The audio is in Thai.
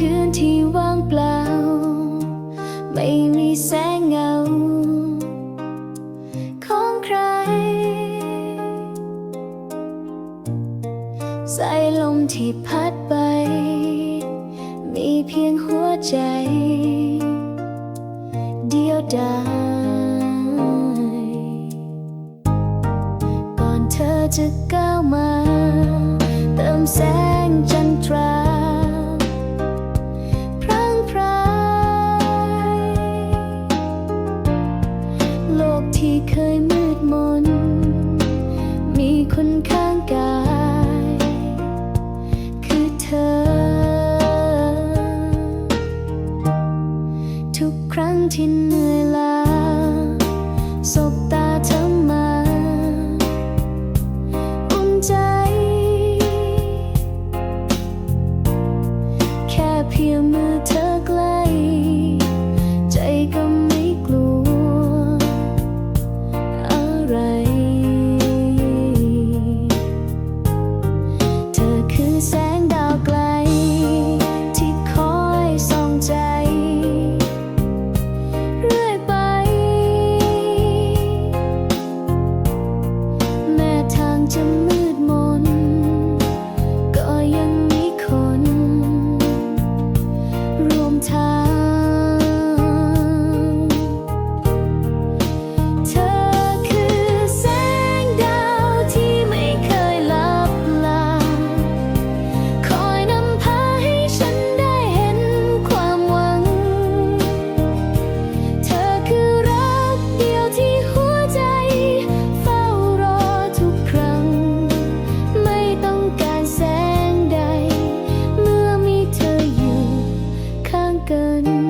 คืนที่ว่างเปล่า ไม่มีแสงเงา ของใคร สายลมที่พัดไป มีเพียงหัวใจ เดียวดายก่อนเธอจะก้าวมา เติมแสงใจ ที่เคยมืดมน มีคนข้างกาย คือเธอ ทุกครั้งที่เหนื่อยล้าสบตาเธอมาอุ่นใจ แค่เพียง 更